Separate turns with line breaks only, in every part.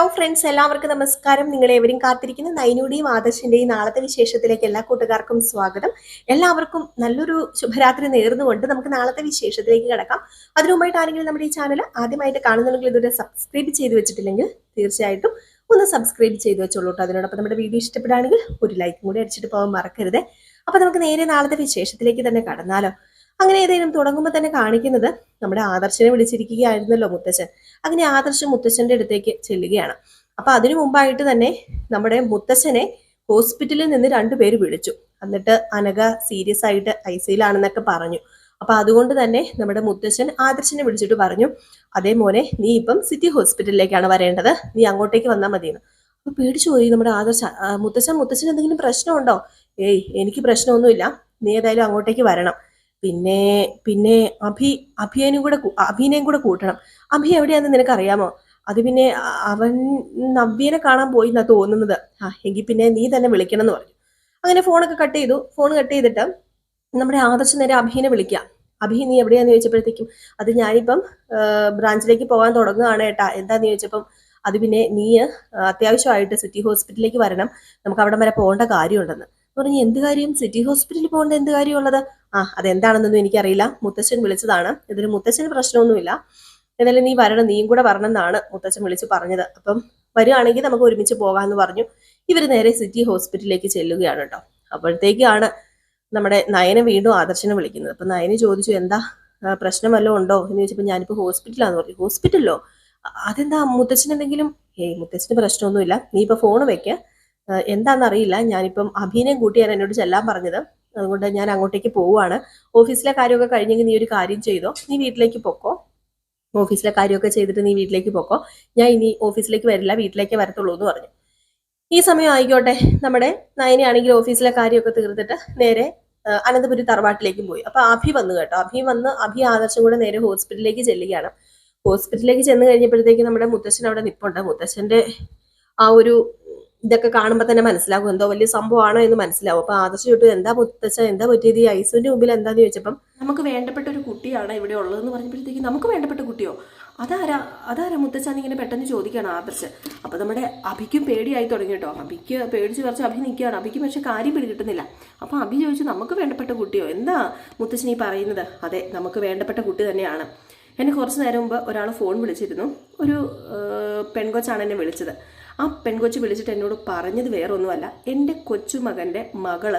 Hello friends എല്ലാവർക്കും നമസ്കാരം. നിങ്ങൾ എവരും കാത്തിരിക്കുന്ന. നൈനുടെയും ആദർശിന്റെയും നാളത്തെ വിശേഷത്തിലേക്ക് എല്ലാ കൂട്ടുകാർക്കും സ്വാഗതം. എല്ലാവർക്കും നല്ലൊരു ശുഭരാത്രി നേർന്നുകൊണ്ട് നമുക്ക് നാളത്തെ വിശേഷത്തിലേക്ക് കിടക്കാം. അതിനുമായിട്ട് ആരെങ്കിലും നമ്മുടെ ഈ ചാനൽ ആദ്യമായിട്ട് കാണുന്നുണ്ടെങ്കിൽ ഇതുവരെ സബ്സ്ക്രൈബ് ചെയ്ത് വെച്ചിട്ടില്ലെങ്കിൽ തീർച്ചയായിട്ടും ഒന്ന് സബ്സ്ക്രൈബ് ചെയ്ത് വെച്ചോളൂ കേട്ടോ അതിനോടൊപ്പം നമ്മുടെ വീഡിയോ ഇഷ്ടപ്പെടുകയാണെങ്കിൽ ഒരു ലൈക്കും കൂടി അടിച്ചിട്ട് പോകാൻ മറക്കരുത്. അപ്പൊ നമുക്ക് നേരെ നാളത്തെ വിശേഷത്തിലേക്ക് തന്നെ കടന്നാലോ. അങ്ങനെ ഏതെങ്കിലും തുടങ്ങുമ്പോൾ തന്നെ കാണിക്കുന്നത് നമ്മുടെ ആദർശനെ വിളിച്ചിരിക്കുകയായിരുന്നല്ലോ മുത്തച്ഛൻ. അങ്ങനെ ആദർശ് മുത്തച്ഛന്റെ അടുത്തേക്ക് ചെല്ലുകയാണ്. അപ്പൊ അതിനു മുമ്പായിട്ട് തന്നെ നമ്മുടെ മുത്തച്ഛനെ ഹോസ്പിറ്റലിൽ നിന്ന് രണ്ടുപേര് വിളിച്ചു. എന്നിട്ട് അനഘ സീരിയസ് ആയിട്ട് ഐ സിയിലാണെന്നൊക്കെ പറഞ്ഞു. അപ്പൊ അതുകൊണ്ട് തന്നെ നമ്മുടെ മുത്തച്ഛൻ ആദർശനെ വിളിച്ചിട്ട് പറഞ്ഞു അതേ നീ ഇപ്പം സിറ്റി ഹോസ്പിറ്റലിലേക്കാണ് വരേണ്ടത്. നീ അങ്ങോട്ടേക്ക് വന്നാൽ മതിയെന്ന്. അപ്പൊ പേടിച്ചു പോയി നമ്മുടെ ആദർശ. മുത്തച്ഛൻ മുത്തച്ഛൻ എന്തെങ്കിലും പ്രശ്നമുണ്ടോ? ഏയ് എനിക്ക് പ്രശ്നമൊന്നുമില്ല. നീ ഏതായാലും അങ്ങോട്ടേക്ക് വരണം. പിന്നെ പിന്നെ അഭി അഭിയനും കൂടെ അഭിനെയും കൂടെ കൂട്ടണം. അഭി എവിടെയാണെന്ന് നിനക്ക് അറിയാമോ അത് പിന്നെ അവൻ നവ്യനെ കാണാൻ പോയി എന്നാ തോന്നുന്നത്. ആ എങ്കിൽ പിന്നെ നീ തന്നെ വിളിക്കണം എന്ന് പറഞ്ഞു. അങ്ങനെ ഫോണൊക്കെ കട്ട് ചെയ്തു. ഫോൺ കട്ട് ചെയ്തിട്ട് നമ്മുടെ ആദർശ നേരെ അഭിനെ വിളിക്കാം. അഭി നീ എവിടെയാന്ന് ചോദിച്ചപ്പോഴത്തേക്കും അത് ഞാനിപ്പം ബ്രാഞ്ചിലേക്ക് പോകാൻ തുടങ്ങുകയാണ് ഏട്ടാ. എന്താന്ന് ചോദിച്ചപ്പം അത് പിന്നെ നീ അത്യാവശ്യമായിട്ട് സിറ്റി ഹോസ്പിറ്റലിലേക്ക് വരണം. നമുക്ക് അവിടം വരെ പോകേണ്ട കാര്യമുണ്ടെന്ന്. പറഞ്ഞു എന്ത് കാര്യം? സിറ്റി ഹോസ്പിറ്റലിൽ പോകേണ്ട എന്ത് കാര്യമുള്ളത്? ആ അതെന്താണെന്നൊന്നും എനിക്കറിയില്ല. മുത്തച്ഛൻ വിളിച്ചതാണ്. ഇതിന് മുത്തച്ഛന് പ്രശ്നമൊന്നുമില്ല. എന്നാലും നീ വരണം. നീയും കൂടെ വരണം എന്നാണ് മുത്തച്ഛൻ വിളിച്ച് പറഞ്ഞത്. അപ്പം വരികയാണെങ്കിൽ നമുക്ക് ഒരുമിച്ച് പോകാമെന്ന് പറഞ്ഞു. ഇവർ നേരെ സിറ്റി ഹോസ്പിറ്റലിലേക്ക് ചെല്ലുകയാണ് കേട്ടോ. അപ്പോഴത്തേക്കാണ് നമ്മുടെ നയന വീണ്ടും ആദർശനെ വിളിക്കുന്നത്. അപ്പം നയന് ചോദിച്ചു എന്താ പ്രശ്നം വല്ലതും ഉണ്ടോ? എന്ന് ചോദിച്ചപ്പോൾ ഞാനിപ്പോൾ ഹോസ്പിറ്റലാന്ന് പറഞ്ഞു. ഹോസ്പിറ്റലിലോ അതെന്താ? മുത്തച്ഛൻ എന്തെങ്കിലും? ഏയ് മുത്തച്ഛന് പ്രശ്നമൊന്നുമില്ല. നീ ഇപ്പോൾ ഫോൺ വെക്ക. എന്താണെന്നറിയില്ല ഞാനിപ്പം അഭിനയം കൂട്ടിയാണ് എന്നോട് ചെല്ലാൻ പറഞ്ഞത്. അതുകൊണ്ട് ഞാൻ അങ്ങോട്ടേക്ക് പോവുകയാണ് ഓഫീസിലെ കാര്യമൊക്കെ കഴിഞ്ഞെങ്കിൽ നീ ഒരു കാര്യം ചെയ്തോ. നീ വീട്ടിലേക്ക് പൊക്കോ. ഓഫീസിലെ കാര്യമൊക്കെ ചെയ്തിട്ട് നീ വീട്ടിലേക്ക് പൊക്കോ. ഞാൻ ഇനി ഓഫീസിലേക്ക് വരില്ല. വീട്ടിലേക്ക് വരത്തുള്ളൂ എന്ന് പറഞ്ഞു. ഈ സമയം ആയിക്കോട്ടെ. നമ്മുടെ നയനയാണെങ്കിൽ ഓഫീസിലെ കാര്യമൊക്കെ തീർത്തിട്ട് നേരെ അനന്തപുരി തറവാട്ടിലേക്കും പോയി. അപ്പൊ അഭി വന്നു കേട്ടോ. അഭി വന്ന് അഭി ആദർശം കൂടെ നേരെ ഹോസ്പിറ്റലിലേക്ക് ചെല്ലുകയാണ്. ഹോസ്പിറ്റലിലേക്ക് ചെന്ന് കഴിഞ്ഞപ്പോഴത്തേക്ക് നമ്മുടെ മുത്തശ്ശൻ അവിടെ നിപ്പുണ്ട്. മുത്തശ്ശന്റെ ആ ഒരു ഇതൊക്കെ കാണുമ്പോൾ തന്നെ മനസ്സിലാകും എന്തോ വലിയ സംഭവമാണോ എന്ന് മനസ്സിലാവും. അപ്പൊ ആദർശം ചോട്ടു എന്താ മുത്തച്ഛ? എന്താ പറ്റിയത്? ഈ ഐസുവിന്റെ മുമ്പിൽ എന്താന്ന് ചോദിച്ചപ്പം നമുക്ക് വേണ്ടപ്പെട്ട ഒരു കുട്ടിയാണ് ഇവിടെ ഉള്ളതെന്ന് പറഞ്ഞപ്പോഴത്തേക്ക് നമുക്ക് വേണ്ടപ്പെട്ട കുട്ടിയോ? അതാരാ? അതാരാ മുത്തച്ഛൻ ഇങ്ങനെ പെട്ടെന്ന് ചോദിക്കുകയാണ് ആദർശ്. അപ്പൊ നമ്മുടെ അഭിക്കും പേടിയായി തുടങ്ങി കേട്ടോ. അഭിക്ക് പേടിച്ച് കുറച്ച് അഭി നിൽക്കുകയാണ്. അഭിക്ക് പക്ഷെ കാര്യം പിടി കിട്ടുന്നില്ല അപ്പൊ അഭി ചോദിച്ചു നമുക്ക് വേണ്ടപ്പെട്ട കുട്ടിയോ? എന്താ മുത്തച്ഛൻ ഈ പറയുന്നത്? അതെ നമുക്ക് വേണ്ടപ്പെട്ട കുട്ടി തന്നെയാണ്. എന്നെ കുറച്ച് നേരം മുമ്പ് ഒരാൾ ഫോൺ വിളിച്ചിരുന്നു. ഒരു പെൺകൊച്ചാണ് എന്നെ വിളിച്ചത്. ആ പെൺകൊച്ച് വിളിച്ചിട്ട് എന്നോട് പറഞ്ഞത് വേറൊന്നുമല്ല. എന്റെ കൊച്ചുമകന്റെ മകൾ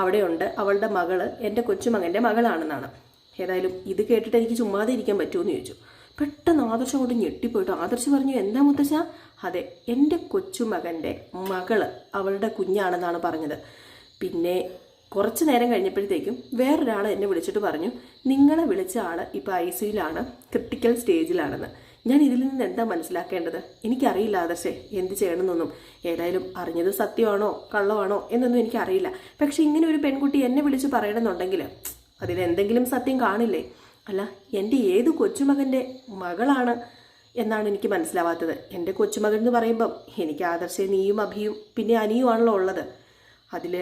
അവിടെയുണ്ട്. അവളുടെ മകൾ എന്റെ കൊച്ചുമകന്റെ മകളാണെന്നാണ്. ഏതായാലും ഇത് കേട്ടിട്ട് എനിക്ക് ചുമ്മാതെ ഇരിക്കാൻ പറ്റുമെന്ന് ചോദിച്ചു. പെട്ടെന്ന് ആദർശം കൊണ്ട് ഞെട്ടിപ്പോയിട്ട് ആദർശം പറഞ്ഞു എന്താ മുത്തശ്ശ? അതെ എന്റെ കൊച്ചുമകന്റെ മകൾ അവളുടെ കുഞ്ഞാണെന്നാണ് പറഞ്ഞത്. പിന്നെ കുറച്ച് നേരം കഴിഞ്ഞപ്പോഴത്തേക്കും വേറൊരാൾ എന്നെ വിളിച്ചിട്ട് പറഞ്ഞു നിങ്ങളെ വിളിച്ച ആൾ ഇപ്പോൾ ഐ സിയിലാണ് ക്രിട്ടിക്കൽ സ്റ്റേജിലാണെന്ന്. ഞാൻ ഇതിൽ നിന്ന് എന്താ മനസ്സിലാക്കേണ്ടത്? എനിക്കറിയില്ല ആദർശേ എന്ത് ചെയ്യണമെന്നൊന്നും. ഏതായാലും അറിഞ്ഞത് സത്യമാണോ കള്ളമാണോ എന്നൊന്നും എനിക്കറിയില്ല. പക്ഷെ ഇങ്ങനെ ഒരു പെൺകുട്ടി എന്നെ വിളിച്ച് പറയണമെന്നുണ്ടെങ്കിൽ അതിലെന്തെങ്കിലും സത്യം കാണില്ലേ? അല്ല എന്റെ ഏത് കൊച്ചുമകന്റെ മകളാണ് എന്നാണ് എനിക്ക് മനസ്സിലാവാത്തത്. എന്റെ കൊച്ചുമകൻ എന്ന് പറയുമ്പം എനിക്ക് ആദർശേ നീയും അഭിയും പിന്നെ അനിയുമാണല്ലോ ഉള്ളത്. അതിൽ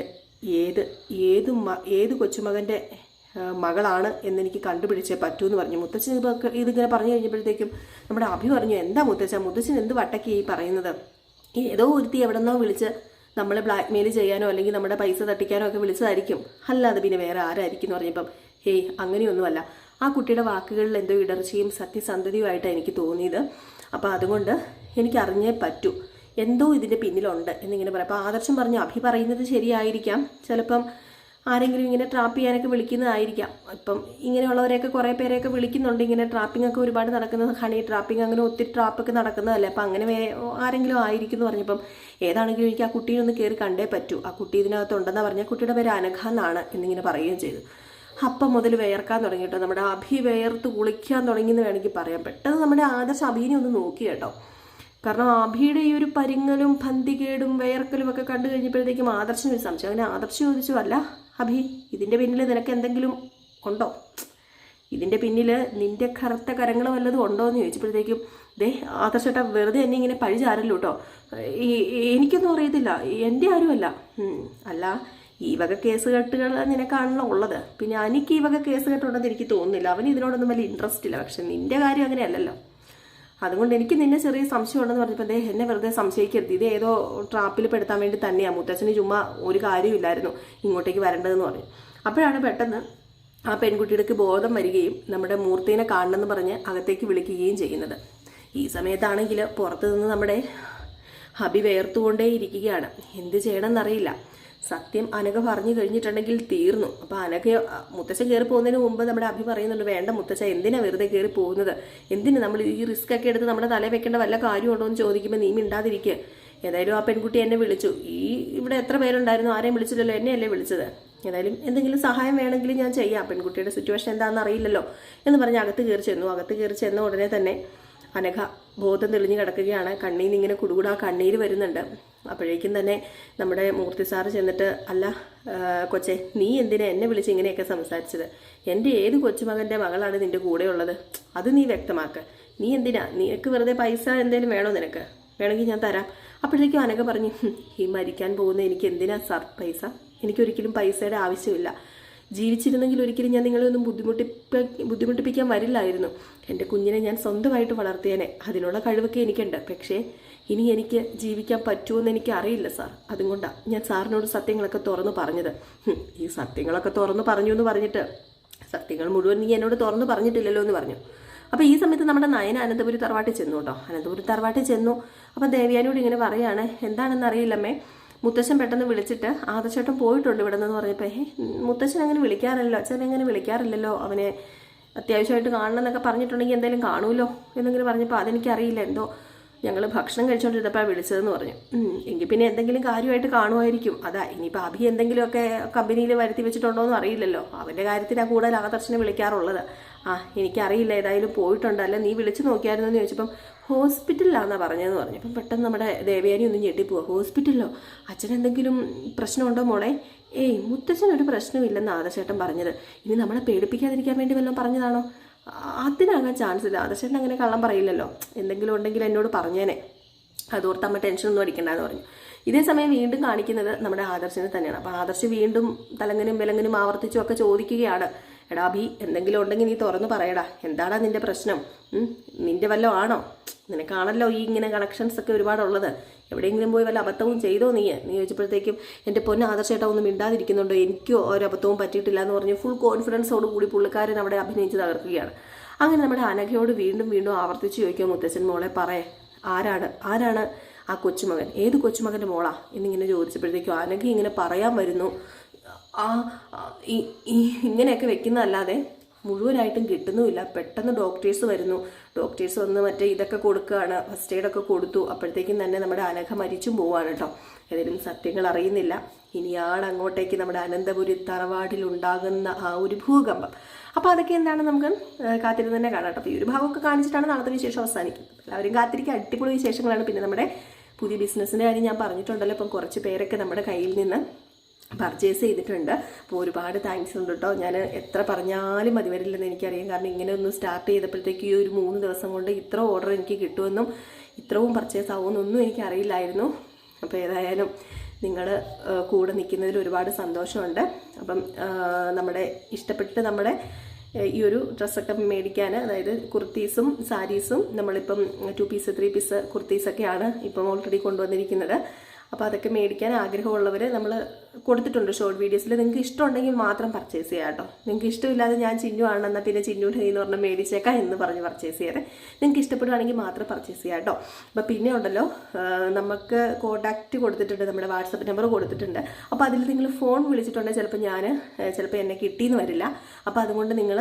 ഏത് ഏത് ഏത് കൊച്ചുമകന്റെ മകളാണ് എന്നെനിക്ക് കണ്ടുപിടിച്ചേ പറ്റൂ എന്ന് പറഞ്ഞു. മുത്തച്ഛൻ ഇതൊക്കെ ഇതിങ്ങനെ പറഞ്ഞു കഴിഞ്ഞപ്പോഴത്തേക്കും നമ്മുടെ അഭി പറഞ്ഞു എന്താ മുത്തച്ഛൻ മുത്തച്ഛൻ എന്ത് വട്ടക്കി ഈ പറയുന്നത്? ഏതോ ഒരുത്തി എവിടെന്നോ വിളിച്ച് നമ്മളെ ബ്ലാക്ക് മെയിൽ ചെയ്യാനോ അല്ലെങ്കിൽ നമ്മുടെ പൈസ തട്ടിക്കാനോ ഒക്കെ വിളിച്ചതായിരിക്കും. അല്ലാതെ പിന്നെ വേറെ ആരായിരിക്കും എന്ന് പറഞ്ഞപ്പം ഹേയ് അങ്ങനെയൊന്നുമല്ല. ആ കുട്ടിയുടെ വാക്കുകളിൽ എന്തോ ഇടർച്ചയും സത്യസന്ധതയുമായിട്ടാണ് എനിക്ക് തോന്നിയത്. അപ്പോൾ അതുകൊണ്ട് എനിക്ക് അറിഞ്ഞേ പറ്റൂ. എന്തോ ഇതിന്റെ പിന്നിലുണ്ട് എന്നിങ്ങനെ പറയാം. അപ്പോൾ ആദർശം പറഞ്ഞു അഭി പറയുന്നത് ശരിയായിരിക്കാം. ചിലപ്പം ആരെങ്കിലും ഇങ്ങനെ ട്രാപ്പ് ചെയ്യാനൊക്കെ വിളിക്കുന്നതായിരിക്കാം. ഇപ്പം ഇങ്ങനെയുള്ളവരെയൊക്കെ കുറേ പേരെയൊക്കെ വിളിക്കുന്നുണ്ട്. ഇങ്ങനെ ട്രാപ്പിംഗ് ഒക്കെ ഒരുപാട് നടക്കുന്നത് ഹണി ട്രാപ്പിംഗ് അങ്ങനെ ഒത്തിരി ട്രാപ്പൊക്കെ നടക്കുന്നതല്ലേ? അപ്പം അങ്ങനെ ആരെങ്കിലും ആയിരിക്കും എന്ന് പറഞ്ഞപ്പം ഏതാണെങ്കിലും എനിക്ക് ആ കുട്ടീനെ ഒന്ന് കയറി കണ്ടേ പറ്റൂ. ആ കുട്ടി ഇതിനകത്തുണ്ടെന്നാ പറഞ്ഞാൽ കുട്ടിയുടെ പേര് അനഘ എന്നാണ് എന്നിങ്ങനെ പറയുകയും ചെയ്തു. അപ്പം മുതൽ വേർക്കാൻ തുടങ്ങി കേട്ടോ. നമ്മുടെ അഭി വേർത്ത് കുളിക്കാൻ തുടങ്ങിയെന്ന് വേണമെങ്കിൽ പറയാം. പെട്ടെന്ന് നമ്മുടെ ആദർശ അഭിനെ ഒന്ന് നോക്കി കേട്ടോ. കാരണം അഭിയുടെ ഈ ഒരു പരിങ്ങലും പന്തികേടും വയർക്കലും ഒക്കെ കണ്ടു കഴിഞ്ഞപ്പോഴത്തേക്കും ആദർശം ഒരു സംശയം. അങ്ങനെ ആദർശം ചോദിച്ചു അല്ല അഭി ഇതിന്റെ പിന്നിൽ നിനക്ക് എന്തെങ്കിലും ഉണ്ടോ? ഇതിന്റെ പിന്നിൽ നിന്റെ കറുത്ത കരങ്ങൾ വല്ലതും ഉണ്ടോ എന്ന് ചോദിച്ചപ്പോഴത്തേക്കും ദേ ആദർശട്ട വെറുതെ എന്നെ ഇങ്ങനെ പഴി ചാരല്ലോ കേട്ടോ എനിക്കൊന്നും അറിയത്തില്ല. എന്റെ ആരുമല്ല. അല്ല ഈ വക കേസ് കെട്ടുകൾ നിനക്കാണല്ലോ ഉള്ളത്. പിന്നെ എനിക്ക് ഈ വക കേസ് കെട്ടുണ്ടെന്ന് എനിക്ക് തോന്നുന്നില്ല. അവന് ഇതിനോടൊന്നും വലിയ ഇൻട്രസ്റ്റ് ഇല്ല. പക്ഷെ നിന്റെ കാര്യം അങ്ങനെയല്ലല്ലോ. അതുകൊണ്ട് എനിക്ക് നിന്നെ ചെറിയ സംശയം ഉണ്ടെന്ന് പറഞ്ഞപ്പോൾ ദേ എന്നെ വെറുതെ സംശയിക്കരുത്. ഇത് ഏതോ ട്രാപ്പിൽ പെടുത്താൻ വേണ്ടി തന്നെയാണ് മുത്തച്ഛന് ചുമ്മാ ഒരു കാര്യമില്ലായിരുന്നു ഇങ്ങോട്ടേക്ക് വരേണ്ടതെന്ന് പറഞ്ഞു. അപ്പോഴാണ് പെട്ടെന്ന് ആ പെൺകുട്ടിയുടെ ബോധം വരികയും നമ്മുടെ മൂർത്തിനെ കാണണമെന്ന് പറഞ്ഞ് അകത്തേക്ക് വിളിക്കുകയും ചെയ്യുന്നത്. ഈ സമയത്താണെങ്കിൽ പുറത്തു നിന്ന് നമ്മുടെ ഹബി വേർത്തുകൊണ്ടേ ഇരിക്കുകയാണ് എന്ത് ചെയ്യണമെന്നറിയില്ല. സത്യം അനഘ പറഞ്ഞു കഴിഞ്ഞിട്ടുണ്ടെങ്കിൽ തീർന്നു. അപ്പൊ അനഘ മുത്തച്ഛൻ കയറി പോകുന്നതിന് മുമ്പ് നമ്മുടെ അഭി പറയുന്നുണ്ട് വേണ്ട മുത്തച്ഛ എന്തിനാ വെറുതെ കയറി പോകുന്നത്? എന്തിനു നമ്മൾ ഈ റിസ്ക് ഒക്കെ എടുത്ത് നമ്മുടെ തലയിൽ വെക്കേണ്ട വല്ല കാര്യമുണ്ടോ എന്ന് ചോദിക്കുമ്പോൾ നീ മിണ്ടാതിരിക്കുക ഏതായാലും ആ പെൺകുട്ടി എന്നെ വിളിച്ചു. ഈ ഇവിടെ എത്ര പേരുണ്ടായിരുന്നു? ആരെയും വിളിച്ചില്ലല്ലോ. എന്നെയല്ലേ വിളിച്ചത്? ഏതായാലും എന്തെങ്കിലും സഹായം വേണമെങ്കിൽ ഞാൻ ചെയ്യാം. പെൺകുട്ടിയുടെ സിറ്റുവേഷൻ എന്താണെന്ന് അറിയില്ലല്ലോ എന്ന് പറഞ്ഞ് അകത്ത് കയറി ചെന്നു. അകത്ത് കയറി ചെന്ന ഉടനെ തന്നെ അനഘ ബോധം തെളിഞ്ഞു കിടക്കുകയാണ്. കണ്ണീന്ന് ഇങ്ങനെ കുടുകൂടാ കണ്ണീര് വരുന്നുണ്ട്. അപ്പോഴേക്കും തന്നെ നമ്മുടെ മൂർത്തി സാറ് ചെന്നിട്ട് അല്ല കൊച്ചേ നീ എന്തിനാ എന്നെ വിളിച്ച് ഇങ്ങനെയൊക്കെ സംസാരിച്ചത്? എന്റെ ഏത് കൊച്ചുമകന്റെ മകളാണ് നിന്റെ കൂടെയുള്ളത്? അത് നീ വ്യക്തമാക്ക്. നീ എന്തിനാ? നിനക്ക് വെറുതെ പൈസ എന്തെങ്കിലും വേണോ നിനക്ക്? വേണമെങ്കിൽ ഞാൻ തരാം. അപ്പോഴേക്കും അനക പറഞ്ഞു ഈ മരിക്കാൻ പോകുന്ന എനിക്ക് എന്തിനാ സാർ പൈസ? എനിക്കൊരിക്കലും പൈസയുടെ ആവശ്യമില്ല. ജീവിച്ചിരുന്നെങ്കിൽ ഒരിക്കലും ഞാൻ നിങ്ങളെ ഒന്നും ബുദ്ധിമുട്ടിപ്പ ബുദ്ധിമുട്ടിപ്പിക്കാൻ വരില്ലായിരുന്നു. എന്റെ കുഞ്ഞിനെ ഞാൻ സ്വന്തമായിട്ട് വളർത്തിയേനെ. അതിനുള്ള കഴിവൊക്കെ എനിക്കുണ്ട്. പക്ഷേ ഇനി എനിക്ക് ജീവിക്കാൻ പറ്റുമെന്ന് എനിക്ക് അറിയില്ല സാർ അതുകൊണ്ടാണ് ഞാൻ സാറിനോട് സത്യങ്ങളൊക്കെ തുറന്നു പറഞ്ഞത്. ഈ സത്യങ്ങളൊക്കെ തുറന്നു പറഞ്ഞു എന്ന് പറഞ്ഞിട്ട് സത്യങ്ങൾ മുഴുവൻ നീ എന്നോട് തുറന്നു പറഞ്ഞിട്ടില്ലല്ലോ എന്ന് പറഞ്ഞു. അപ്പോൾ ഈ സമയത്ത് നമ്മുടെ നയന അനന്തപുരി തറവാട്ടിൽ ചെന്നു കേട്ടോ. അനന്തപുരി തറവാട്ടിൽ ചെന്നു. അപ്പോൾ ദേവിയാനോട് ഇങ്ങനെ പറയുകയാണ് എന്താണെന്ന് അറിയില്ലമ്മേ. മുത്തശ്ശൻ പെട്ടെന്ന് വിളിച്ചിട്ട് ആദർശേട്ടൻ പോയിട്ടുണ്ട് ഇവിടെ നിന്ന് പറഞ്ഞപ്പോൾ ഏഹ് മുത്തശ്ശൻ അങ്ങനെ വിളിക്കാറില്ലല്ലോ. അച്ഛൻ അങ്ങനെ വിളിക്കാറില്ലല്ലോ. അവനെ അത്യാവശ്യമായിട്ട് കാണണം എന്നൊക്കെ പറഞ്ഞിട്ടുണ്ടെങ്കിൽ എന്തെങ്കിലും കാണുമല്ലോ എന്നിങ്ങനെ പറഞ്ഞപ്പോൾ അതെനിക്കറിയില്ല. എന്തോ ഞങ്ങൾ ഭക്ഷണം കഴിച്ചുകൊണ്ടിരുന്നപ്പോൾ വിളിച്ചതെന്ന് പറഞ്ഞു. എങ്കിൽ പിന്നെ എന്തെങ്കിലും കാര്യമായിട്ട് കാണുമായിരിക്കും. അതാ ഇനിയിപ്പോൾ അഭി എന്തെങ്കിലുമൊക്കെ കമ്പനിയിൽ വരുത്തി വെച്ചിട്ടുണ്ടോ എന്ന് അറിയില്ലല്ലോ. അവന്റെ കാര്യത്തിനാണ് കൂടുതൽ ആദർശനെ വിളിക്കാറുള്ളത്. ആ എനിക്കറിയില്ല ഏതായാലും പോയിട്ടുണ്ട്. അല്ല നീ വിളിച്ചു നോക്കിയായിരുന്നു എന്ന് ചോദിച്ചപ്പം ഹോസ്പിറ്റലിലാണെന്നാണ് പറഞ്ഞതെന്ന് പറഞ്ഞു. അപ്പം പെട്ടെന്ന് നമ്മുടെ ദേവയാനി ഒന്ന് ഞെട്ടിപ്പോവാ ഹോസ്പിറ്റലിലോ? അച്ഛൻ എന്തെങ്കിലും പ്രശ്നമുണ്ടോ മോളെ? ഏയ് മുത്തച്ഛൻ ഒരു പ്രശ്നമില്ലെന്ന് ആദർശേട്ടൻ പറഞ്ഞത്. ഇനി നമ്മളെ പേടിപ്പിക്കാതിരിക്കാൻ വേണ്ടി വല്ലതും പറഞ്ഞതാണോ? അതിനാകാൻ ചാൻസ് ഇല്ല. ആദർശേട്ടൻ അങ്ങനെ കള്ളം പറയില്ലല്ലോ. എന്തെങ്കിലും ഉണ്ടെങ്കിൽ എന്നോട് പറഞ്ഞേനെ. അതോർത്ത് അമ്മ ടെൻഷനൊന്നും അടിക്കണ്ടെന്ന് പറഞ്ഞു. ഇതേ സമയം വീണ്ടും കാണിക്കുന്നത് നമ്മുടെ ആദർശിനെ തന്നെയാണ്. അപ്പോൾ ആദർശ് വീണ്ടും തലങ്ങനും വിലങ്ങനും ആവർത്തിച്ചും ഒക്കെ ചോദിക്കുകയാണ്. എടാ ബി എന്തെങ്കിലും ഉണ്ടെങ്കിൽ നീ തുറന്നു പറയടാ. എന്താടാ നിന്റെ പ്രശ്നം? നിന്റെ വല്ലതും ആണോ? നിനക്കാണല്ലോ ഈ ഇങ്ങനെ കണക്ഷൻസ് ഒക്കെ ഒരുപാടുള്ളത്. എവിടെയെങ്കിലും പോയി വല്ല അബദ്ധവും ചെയ്തോ നീ? നീ ചോദിച്ചപ്പോഴത്തേക്കും എന്റെ പൊന്ന ആദർശമായിട്ട് ഒന്നും മിണ്ടാതിരിക്കുന്നുണ്ടോ. എനിക്കോ ഒരു അബദ്ധവും പറ്റിയിട്ടില്ല എന്ന് പറഞ്ഞ് ഫുൾ കോൺഫിഡൻസോട് കൂടി പുള്ളിക്കാരൻ അവിടെ അഭിനയിച്ച് തകർക്കുകയാണ്. അങ്ങനെ നമ്മുടെ അനഘയോട് വീണ്ടും വീണ്ടും ആവർത്തിച്ച് ചോദിക്കുക മുത്തച്ഛൻ മോളെ പറയേ ആരാണ്? ആരാണ് ആ കൊച്ചുമകൻ? ഏത് കൊച്ചുമകന്റെ മോളാ? എന്നിങ്ങനെ ചോദിച്ചപ്പോഴത്തേക്കും അനഘ ഇങ്ങനെ പറയാൻ വരുന്നു. ആ ഇങ്ങനെയൊക്കെ വെക്കുന്നതല്ലാതെ മുഴുവനായിട്ടും കിട്ടുന്നുമില്ല. പെട്ടെന്ന് ഡോക്ടേഴ്സ് വരുന്നു. ഡോക്ടേഴ്സ് വന്ന് മറ്റേ ഇതൊക്കെ കൊടുക്കുകയാണ്. ഫസ്റ്റ് എയ്ഡൊക്കെ കൊടുത്തു. അപ്പോഴത്തേക്കും തന്നെ നമ്മുടെ അനഘ മരിച്ചും പോവാണ് കേട്ടോ. ഏതെങ്കിലും സത്യങ്ങൾ അറിയുന്നില്ല. ഇനിയാണ് അങ്ങോട്ടേക്ക് നമ്മുടെ അനന്തപുരി തറവാടിൽ ഉണ്ടാകുന്ന ആ ഒരു ഭൂകമ്പം. അപ്പോൾ അതൊക്കെ എന്താണ് നമുക്ക് കാത്തിരുന്ന് തന്നെ കാണാം അപ്പോൾ ഈ ഒരു ഭാഗമൊക്കെ കാണിച്ചിട്ടാണ് നാളത്തെ വിശേഷം അവസാനിക്കുന്നത്. എല്ലാവരും കാത്തിരിക്കുക. അടിപൊളി വിശേഷങ്ങളാണ്. പിന്നെ നമ്മുടെ പുതിയ ബിസിനസ്സിന്റെ കാര്യം ഞാൻ പറഞ്ഞിട്ടുണ്ടല്ലോ. ഇപ്പം കുറച്ച് പേരൊക്കെ നമ്മുടെ കയ്യിൽ നിന്ന് പർച്ചേസ് ചെയ്തിട്ടുണ്ട്. അപ്പോൾ ഒരുപാട് താങ്ക്സ് ഉണ്ട് കേട്ടോ ഞാൻ എത്ര പറഞ്ഞാലും മതി വരില്ലെന്ന് എനിക്കറിയാം. കാരണം ഇങ്ങനെ ഒന്ന് സ്റ്റാർട്ട് ചെയ്തപ്പോഴത്തേക്ക് ഈ ഒരു മൂന്ന് ദിവസം കൊണ്ട് ഇത്ര ഓർഡർ എനിക്ക് കിട്ടുമെന്നും ഇത്രയും പർച്ചേസ് ആവുമെന്നൊന്നും എനിക്കറിയില്ലായിരുന്നു. അപ്പോൾ ഏതായാലും നിങ്ങൾ കൂടെ നിൽക്കുന്നതിൽ ഒരുപാട് സന്തോഷമുണ്ട്. അപ്പം നമ്മുടെ ഇഷ്ടപ്പെട്ടിട്ട് നമ്മുടെ ഈ ഒരു ഡ്രസ്സൊക്കെ മേടിക്കാൻ അതായത് കുർത്തീസും സാരീസും നമ്മളിപ്പം ടു പീസ് ത്രീ പീസ് കുർത്തീസൊക്കെയാണ് ഇപ്പം ഓൾറെഡി കൊണ്ടുവന്നിരിക്കുന്നത്. അപ്പോൾ അതൊക്കെ മേടിക്കാൻ ആഗ്രഹമുള്ളവർ നമ്മൾ കൊടുത്തിട്ടുണ്ട് ഷോർട്ട് വീഡിയോസിൽ നിങ്ങൾക്ക് ഇഷ്ടമുണ്ടെങ്കിൽ മാത്രം പർച്ചേസ് ചെയ്യാം കേട്ടോ. നിങ്ങൾക്ക് ഇഷ്ടമില്ലാതെ ഞാൻ ചിന്നു ആണ് ആണെന്നാൽ പിന്നെ ചിന്നു കയ്യിൽ നിന്ന് പറഞ്ഞാൽ മേടിച്ചേക്കാം എന്ന് പറഞ്ഞ് പർച്ചേസ് ചെയ്യാതെ നിങ്ങൾക്ക് ഇഷ്ടപ്പെടുകയാണെങ്കിൽ മാത്രം പർച്ചേസ് ചെയ്യാം കേട്ടോ. അപ്പോൾ പിന്നെ ഉണ്ടല്ലോ നമുക്ക് കോൺടാക്റ്റ് കൊടുത്തിട്ടുണ്ട് നമ്മുടെ വാട്സപ്പ് നമ്പർ കൊടുത്തിട്ടുണ്ട്. അപ്പോൾ അതിൽ നിങ്ങൾ ഫോൺ വിളിച്ചിട്ടുണ്ടെങ്കിൽ ചിലപ്പോൾ ഞാൻ ചിലപ്പോൾ എന്നെ കിട്ടിയെന്ന് വരില്ല. അപ്പോൾ അതുകൊണ്ട് നിങ്ങൾ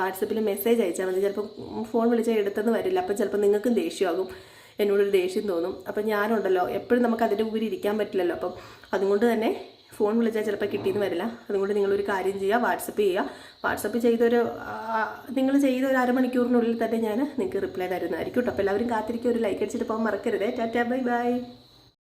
വാട്സപ്പിൽ മെസ്സേജ് അയച്ചാൽ മതി. ചിലപ്പോൾ ഫോൺ വിളിച്ചാൽ എടുത്തെന്ന് വരില്ല. അപ്പോൾ ചിലപ്പോൾ നിങ്ങൾക്കും ദേഷ്യമാകും എന്നോടൊരു ദേഷ്യം തോന്നും. അപ്പം ഞാനുണ്ടല്ലോ എപ്പോഴും നമുക്ക് അതിന്റെ ഉപരി ഇരിക്കാൻ പറ്റില്ലല്ലോ. അപ്പം അതുകൊണ്ട് തന്നെ ഫോൺ വിളിച്ചാൽ ചിലപ്പോൾ കിട്ടിയെന്ന് വരില്ല. അതുകൊണ്ട് നിങ്ങളൊരു കാര്യം ചെയ്യുക വാട്സപ്പ് ചെയ്യുക. വാട്സപ്പ് ചെയ്തൊരു നിങ്ങൾ ചെയ്ത ഒരു അരമണിക്കൂറിനുള്ളിൽ തന്നെ ഞാൻ നിങ്ങൾക്ക് റിപ്ലൈ തരുന്നതായിരിക്കും കേട്ടോ. അപ്പോൾ എല്ലാവരും കാത്തിരിക്കുക ഒരു ലൈക്ക് അടിച്ചിട്ട് പോകാൻ മറക്കരുതേ. Tata bye bye.